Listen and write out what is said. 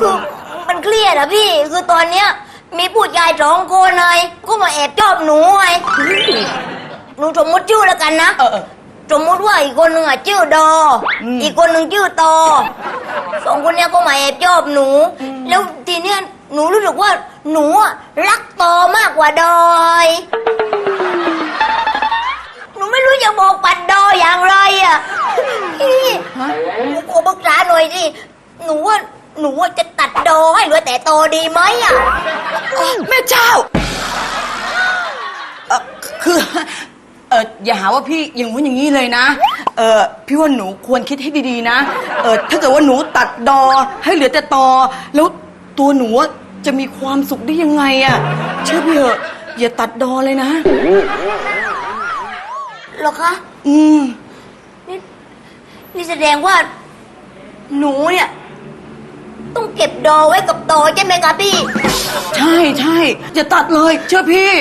คือมันเครียดอะพี่คือตอนเนี้ย มีผู้ชายสองคนเลยก็มาแอบชอบหนูไงหนูสมมติชื่อแล้วกันนะเออเออ สมมติว่าอีกคนหนึ่งอะชื่อดออม อีกคนหนึ่งชื่อตอสองคนเนี้ยก็มาแอบชอบหนู แล้วทีเนี้ยหนูรู้สึกว่าหนูอะรักตอมากกว่าดอยหนูไม่รู้จะบอกปัดดออย่างไรอะพี่ฮะหนูขอปรึกษาหน่อยสิ หนูว่าหนูว่าจะตัดดอให้เหลือแต่ตอดีไหมอะแม่เจ้าเออคือเอออย่าหาว่าพี่อย่างงู้นอย่างนี้เลยนะ เออพี่ว่าหนูควรคิดให้ดีๆนะ เออถ้าเกิดว่าหนูตัดดอให้เหลือแต่ตอ แล้วตัวหนูอะจะมีความสุขได้ยังไงอะเชื่อพี่เถอะอย่าตัดดอเลยนะ เหรอคะอืม นี่นี่แสดงว่า หนูเนี่ย ต้องเก็บดอไว้กับโตใช่ไหมคะพี่ ใช่ใช่อย่าตัดเลย เชื่อพี่